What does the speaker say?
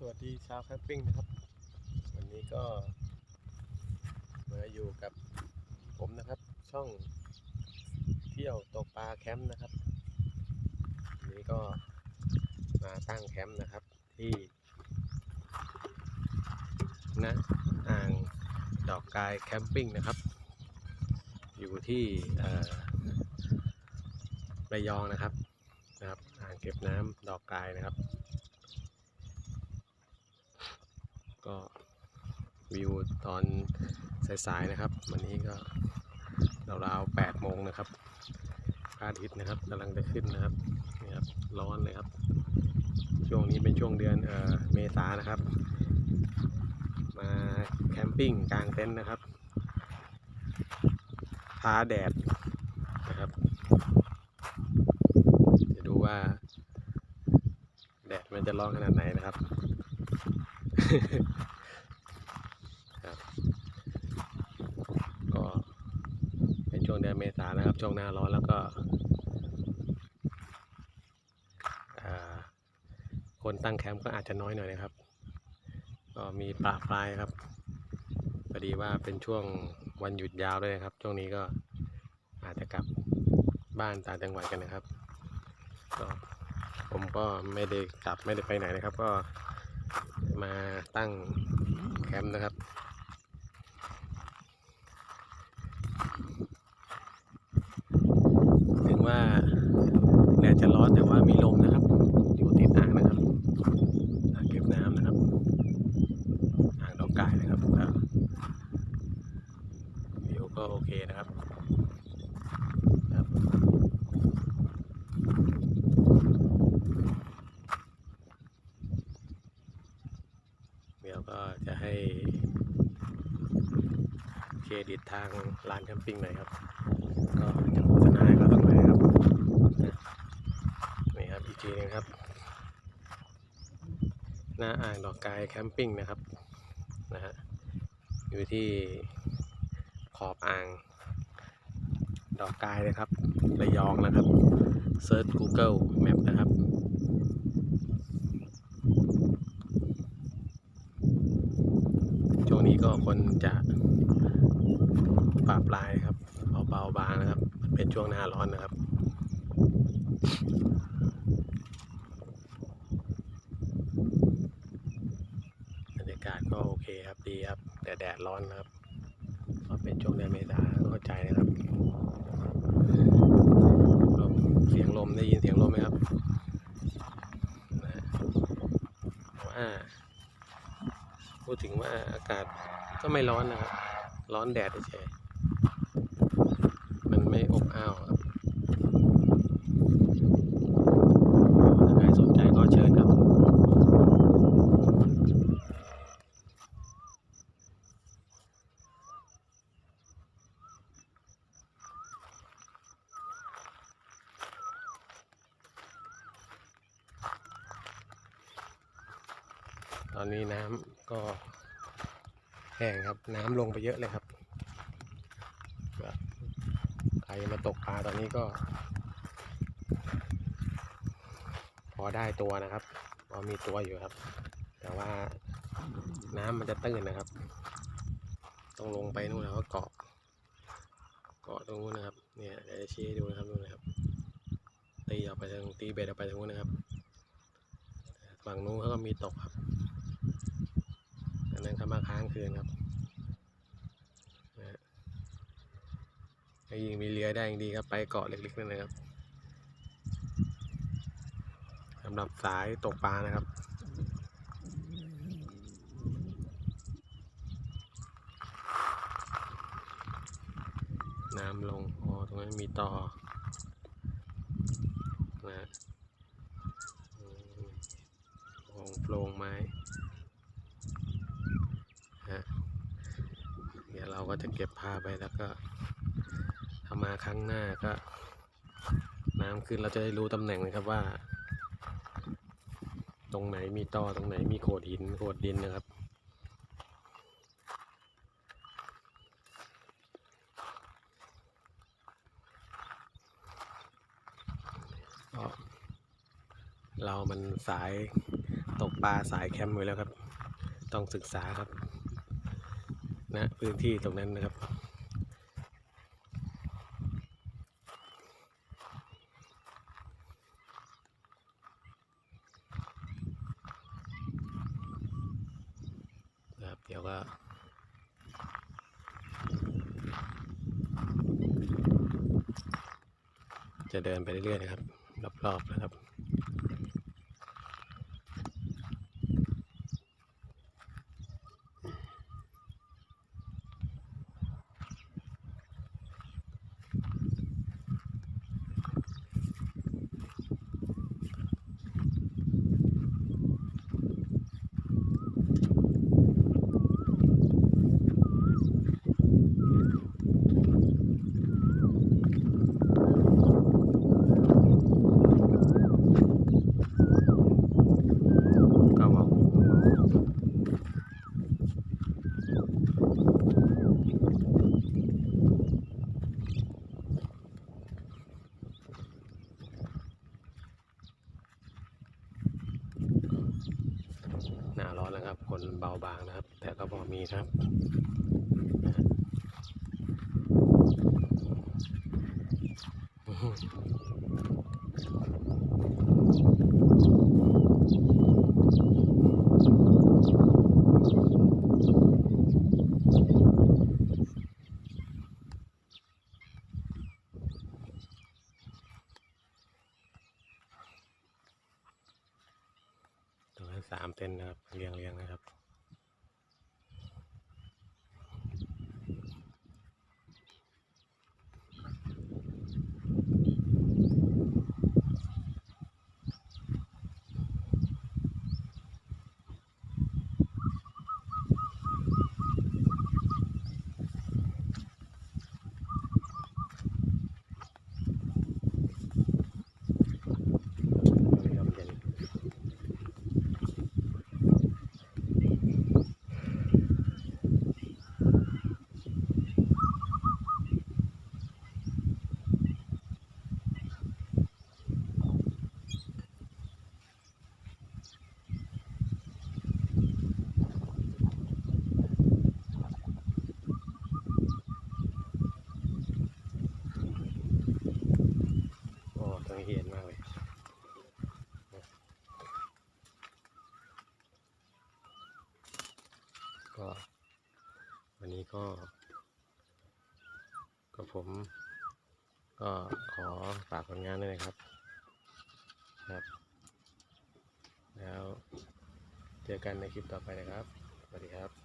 สวัสดีชาวแคมปิ้งนะครับ วันนี้ก็มาอยู่กับผมนะครับ ช่องเที่ยวตกปลาแคมป์นะครับวันนี้ก็มาตั้งแคมป์นะครับ ที่ณอ่างดอกกายแคมปิ้งนะครับ อยู่ที่ระยองนะครับนะครับ อ่างเก็บน้ำดอกกายนะครับ ก็ วิวตอนสายๆนะครับ วันนี้ก็ราวๆ8โมงนะครับพระอาทิตย์นะครับกำลังจะขึ้นนะครับนี่ครับร้อนเลยครับ ช่วงนี้เป็นช่วงเดือนเอ่อเมษานะครับ มาแคมปิ้งกลางเต็นท์นะครับท้าแดดนะครับจะดูว่า แดดมันจะร้อนขนาดไหนนะครับ ครับก็เป็นช่ วงเดือนเมษานะครับ ช่วงหน้าร้อนแล้วก็คนตั้งแคมป์ก็อาจจะน้อยหน่อยนะครับ ก็มีปลาปลายครับพอดีว่าเป็นช่วงวันหยุดยาวด้วยนะครับ ช่วงนี้ก็อาจจะกลับบ้านต่างจังหวัดกันนะครับก็ผมก็ไม่ได้กลับไม่ได้ไปไหนนะครับ ก็มาตั้งแคมป์นะครับ ถึง ว่าแดดจะร้อนแต่ว่ามีลมนะครับ อยู่ติดอ่างนะครับอ่างเก็บน้ำนะครับอ่างดอกกายนะครับวิวก็โอเคนะครับครับเดี๋ยวก็จะให้เครดิตทางร้านแคมปิ้งหน่อยครับ ก็จะโฆษณาให้เขาสักหน่อยนะครับนี่ครับอีก ทีนึงครับ หน้าอ่างดอกกายแคมปิ้งนะครับนะฮะอยู่ที่ขอบอ่าง ดอกกายนะครับระยองนะครับเซิร์ช Google Map นะครับช่วงนี้ก็คนจะปราบลายครับเบาๆบางนะครับ เป็นช่วงหน้าร้อนนะครับ บรรยากาศก็โอเคครับดีครับ แต่แดดร้อนครับเพราะเป็นช่วงเดือนเมษาเข้าใจนะครับลมเสียงลมได้ยินเสียงลมไหมครับนะว่าพูดถึงว่าอากาศก็ไม่ร้อนนะครับ ร้อนแดดเฉยมันไม่อบอ้าวครับถ้าใครสนใจก็เชิญครับ ตอนนี้น้ำก็แห้งครับ น้ำลงไปเยอะเลยครับใครมาตกปลาตอนนี้ก็ พอได้ตัวนะครับ พอมีตัวอยู่ครับ แต่ว่าน้ำมันจะตื้นนะครับ ต้องลงไปนู่นแล้วก็เกาะ เกาะตรงนู้นนะครับ เนี่ยเดี๋ยวจะชี้ให้ดูนะครับนู่นนะครับ ตีออกไปทางตีเบ็ดออกไปทางนู้นนะครับ ฝั่งนู้นเขาก็มีตกครับ อันนั้นเขามาค้างคืนครับนะถ้ายิงมีเรือได้ยังดีครับ ไปเกาะเล็กๆนั่นนะครับสำหรับสายตกปลานะครับน้ำลงอ๋อตรงนั้นมีต่อนะฮะอืมโอ่งโปรงไม้ ฮะเดี๋ ยวเราก็จะเก็บผ้าไปแล้วก็ถ้ามาครั้งหน้าก็ น้ำขึ้นเราจะได้รู้ตำแหน่งนะครับว่า ตรงไหนมีตอตรงไหนมีโขดหินโขดดินนะครับก็เรามันสายตกปลาสายแคมป์ไว้แล้วครับ ต้องศึกษาครับ ณพื้นที่ตรงนั้นนะครับ นะครับ เดี๋ยวก็จะเดินไปเรื่อยๆนะครับ รอบๆนะครับ ก็บอกหน้าร้อนแล้วครับ คน เบาบางนะครับ แต่ก็พอมีครับตรงนั้นสามเต็นนะครับเรียงเรียงนะครับ ยามเย็นโอ้ตรงนี้เย็นมากเลย ก็วันนี้ ก็ก็ผมก็ขอฝากผลงานด้วยนะครับครับ แล้วเจอกันในคลิปต่อไปนะครับ สวัสดีครับ